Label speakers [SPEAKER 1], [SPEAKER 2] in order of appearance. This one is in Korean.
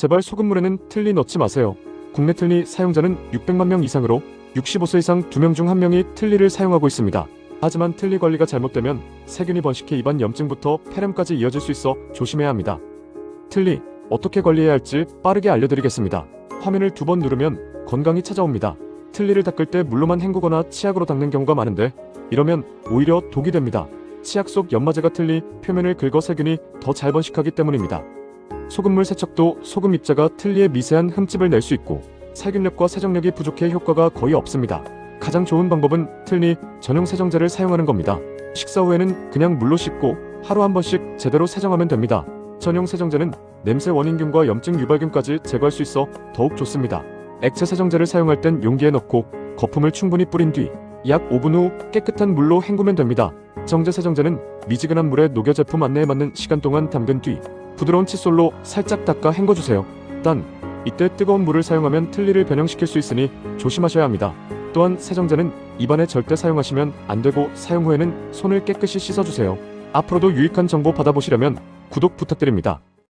[SPEAKER 1] 제발 소금물에는 틀니 넣지 마세요. 국내 틀니 사용자는 600만 명 이상으로 65세 이상 2명 중 1명이 틀니를 사용하고 있습니다. 하지만 틀니 관리가 잘못되면 세균이 번식해 입안 염증부터 폐렴까지 이어질 수 있어 조심해야 합니다. 틀니 어떻게 관리해야 할지 빠르게 알려드리겠습니다. 화면을 두 번 누르면 건강이 찾아옵니다. 틀니를 닦을 때 물로만 헹구거나 치약으로 닦는 경우가 많은데 이러면 오히려 독이 됩니다. 치약 속 연마제가 틀니 표면을 긁어 세균이 더 잘 번식하기 때문입니다. 소금물 세척도 소금 입자가 틀니에 미세한 흠집을 낼 수 있고 살균력과 세정력이 부족해 효과가 거의 없습니다. 가장 좋은 방법은 틀니 전용 세정제를 사용하는 겁니다. 식사 후에는 그냥 물로 씻고 하루 한 번씩 제대로 세정하면 됩니다. 전용 세정제는 냄새 원인균과 염증 유발균까지 제거할 수 있어 더욱 좋습니다. 액체 세정제를 사용할 땐 용기에 넣고 거품을 충분히 뿌린 뒤 약 5분 후 깨끗한 물로 헹구면 됩니다. 정제 세정제는 미지근한 물에 녹여 제품 안내에 맞는 시간 동안 담근 뒤 부드러운 칫솔로 살짝 닦아 헹궈주세요. 단 이때 뜨거운 물을 사용하면 틀니를 변형시킬 수 있으니 조심하셔야 합니다. 또한 세정제는 입안에 절대 사용하시면 안 되고 사용 후에는 손을 깨끗이 씻어주세요. 앞으로도 유익한 정보 받아보시려면 구독 부탁드립니다.